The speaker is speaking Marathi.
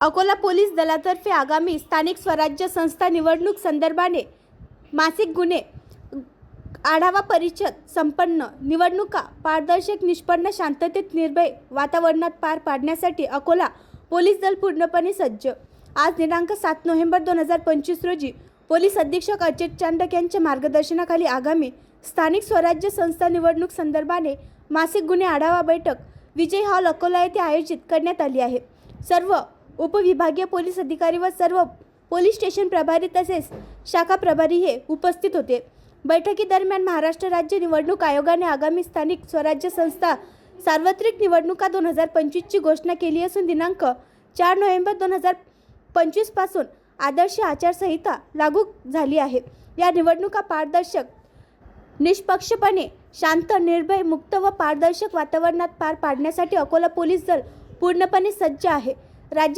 अकोला पोलीस दलातर्फे आगामी स्थानिक स्वराज्य संस्था निवडणूक संदर्भाने मासिक गुन्हे आढावा परिषद संपन्न निवडणुका पारदर्शक निष्पन्न शांततेत निर्भय वातावरणात पार पाडण्यासाठी अकोला पोलीस दल पूर्णपणे सज्ज. आज दिनांक सात नोव्हेंबर दोन हजार पंचवीस रोजी पोलीस अधीक्षक अजय चांडक यांच्या मार्गदर्शनाखाली आगामी स्थानिक स्वराज्य संस्था निवडणूक संदर्भाने मासिक गुन्हे आढावा बैठक विजय हॉल अकोला येथे आयोजित करण्यात आली आहे. सर्व उपविभागीय पोलीस अधिकारी व सर्व पोलीस स्टेशन प्रभारी तसेच शाखा प्रभारी हे उपस्थित होते. बैठकीदरम्यान महाराष्ट्र राज्य निवडणूक आयोगाने आगामी स्थानिक स्वराज्य संस्था सार्वत्रिक निवडणुका दोन हजार पंचवीसची घोषणा केली असून दिनांक चार नोव्हेंबर दोन हजार पंचवीसपासून आदर्श आचारसंहिता लागू झाली आहे. या निवडणुका पारदर्शक निष्पक्षपणे शांत निर्भय मुक्त व पारदर्शक वातावरणात पार पाडण्यासाठी अकोला पोलीस दल पूर्णपणे सज्ज आहे. राज्य